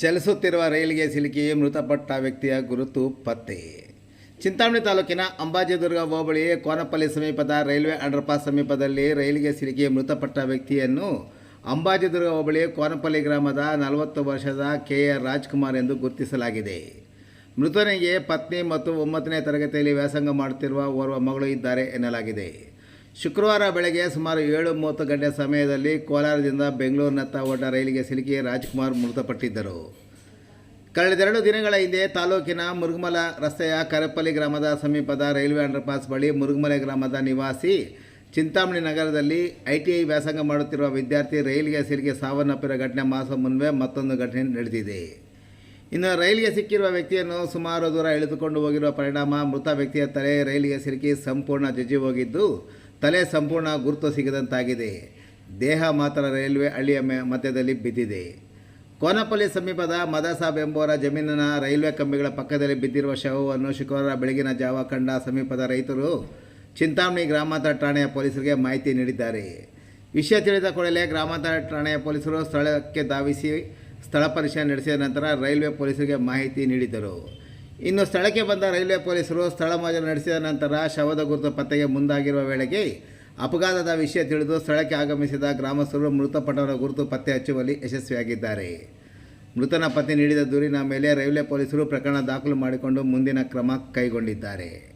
ಚಲಿಸುತ್ತಿರುವ ರೈಲಿಗೆ ಸಿಲುಕಿ ಮೃತಪಟ್ಟ ವ್ಯಕ್ತಿಯ ಗುರುತು ಪತ್ತೆ. ಚಿಂತಾಮಣಿ ತಾಲೂಕಿನ ಅಂಬಾಜಿದುರ್ಗ ಹೋಬಳಿ ಕೋನಪಲ್ಲಿ ಸಮೀಪದ ರೈಲ್ವೆ ಅಂಡರ್ಪಾಸ್ ಸಮೀಪದಲ್ಲಿ ರೈಲಿಗೆ ಸಿಲುಕಿ ಮೃತಪಟ್ಟ ವ್ಯಕ್ತಿಯನ್ನು ಅಂಬಾಜಿದುರ್ಗ ಹೋಬಳಿ ಕೋನಪಲ್ಲಿ ಗ್ರಾಮದ ನಲವತ್ತು ವರ್ಷದ ಕೆ ಆರ್ ರಾಜ್ಕುಮಾರ್ ಎಂದು ಗುರುತಿಸಲಾಗಿದೆ. ಮೃತನಿಗೆ ಪತ್ನಿ ಮತ್ತು ಒಂಬತ್ತನೇ ತರಗತಿಯಲ್ಲಿ ವ್ಯಾಸಂಗ ಮಾಡುತ್ತಿರುವ ಓರ್ವ ಮಗಳು ಇದ್ದಾರೆ ಎನ್ನಲಾಗಿದೆ. ಶುಕ್ರವಾರ ಬೆಳಗ್ಗೆ ಸುಮಾರು ಏಳು ಮೂವತ್ತು ಗಂಟೆ ಸಮಯದಲ್ಲಿ ಕೋಲಾರದಿಂದ ಬೆಂಗಳೂರಿನತ್ತ ಹೊರಟ ರೈಲಿಗೆ ಸಿಲುಕಿ ರಾಜ್ಕುಮಾರ್ ಮೃತಪಟ್ಟಿದ್ದರು. ಕಳೆದೆರಡು ದಿನಗಳ ಹಿಂದೆ ತಾಲೂಕಿನ ಮುರುಗಮಲ ರಸ್ತೆಯ ಕರಪಲ್ಲಿ ಗ್ರಾಮದ ಸಮೀಪದ ರೈಲ್ವೆ ಅಂಡರ್ಪಾಸ್ ಬಳಿ ಮುರುಗಮಲೆ ಗ್ರಾಮದ ನಿವಾಸಿ ಚಿಂತಾಮಣಿ ನಗರದಲ್ಲಿ ಐ ಟಿ ಐ ವ್ಯಾಸಂಗ ಮಾಡುತ್ತಿರುವ ವಿದ್ಯಾರ್ಥಿ ರೈಲಿಗೆ ಸಿಲುಕಿ ಸಾವನ್ನಪ್ಪಿರುವ ಘಟನೆ ಮಾಸ ಮುನ್ವೇ ಮತ್ತೊಂದು ಘಟನೆ ನಡೆದಿದೆ. ಇನ್ನು ರೈಲಿಗೆ ಸಿಕ್ಕಿರುವ ವ್ಯಕ್ತಿಯನ್ನು ಸುಮಾರು ದೂರ ಎಳೆದುಕೊಂಡು ಹೋಗಿರುವ ಪರಿಣಾಮ ಮೃತ ವ್ಯಕ್ತಿಯ ತಲೆ ರೈಲಿಗೆ ಸಿಲುಕಿ ಸಂಪೂರ್ಣ ಜಜ್ಜಿ ಹೋಗಿದ್ದು ತಲೆ ಸಂಪೂರ್ಣ ಗುರುತು ಸಿಗದಂತಾಗಿದೆ. ದೇಹ ಮಾತ್ರ ರೈಲ್ವೆ ಹಳ್ಳಿಯ ಮಧ್ಯದಲ್ಲಿ ಬಿದ್ದಿದೆ. ಕೋನಪಲ್ಲಿ ಸಮೀಪದ ಮದಸಾಬ್ ಎಂಬುವರ ಜಮೀನಿನ ರೈಲ್ವೆ ಕಂಬಿಗಳ ಪಕ್ಕದಲ್ಲಿ ಬಿದ್ದಿರುವ ಶವವನ್ನು ಶುಕ್ರವಾರ ಬೆಳಗಿನ ಜಾವ ಕಂಡ ಸಮೀಪದ ರೈತರು ಚಿಂತಾಮಣಿ ಗ್ರಾಮಾಂತರ ಠಾಣೆಯ ಪೊಲೀಸರಿಗೆ ಮಾಹಿತಿ ನೀಡಿದ್ದಾರೆ. ವಿಷಯ ತಿಳಿದ ಕೂಡಲೇ ಗ್ರಾಮಾಂತರ ಠಾಣೆಯ ಪೊಲೀಸರು ಸ್ಥಳಕ್ಕೆ ಧಾವಿಸಿ ಸ್ಥಳ ಪರಿಶೀಲನೆ ನಡೆಸಿದ ನಂತರ ರೈಲ್ವೆ ಪೊಲೀಸರಿಗೆ ಮಾಹಿತಿ ನೀಡಿದರು ಇನ್ನು ಸ್ಥಳಕ್ಕೆ ಬಂದ ರೈಲ್ವೆ ಪೊಲೀಸರು ಸ್ಥಳ ಮೋಜನ ನಡೆಸಿದ ನಂತರ ಶವದ ಗುರುತು ಪತ್ತೆಗೆ ಮುಂದಾಗಿರುವ ವೇಳೆಗೆ ಅಪಘಾತದ ವಿಷಯ ತಿಳಿದು ಸ್ಥಳಕ್ಕೆ ಆಗಮಿಸಿದ ಗ್ರಾಮಸ್ಥರು ಮೃತಪಟ್ಟವರ ಗುರುತು ಪತ್ತೆ ಹಚ್ಚುವಲ್ಲಿ ಯಶಸ್ವಿಯಾಗಿದ್ದಾರೆ. ಮೃತನ ಪತ್ನಿ ನೀಡಿದ ದೂರಿನ ಮೇಲೆ ರೈಲ್ವೆ ಪೊಲೀಸರು ಪ್ರಕರಣ ದಾಖಲು ಮಾಡಿಕೊಂಡು ಮುಂದಿನ ಕ್ರಮ ಕೈಗೊಂಡಿದ್ದಾರೆ.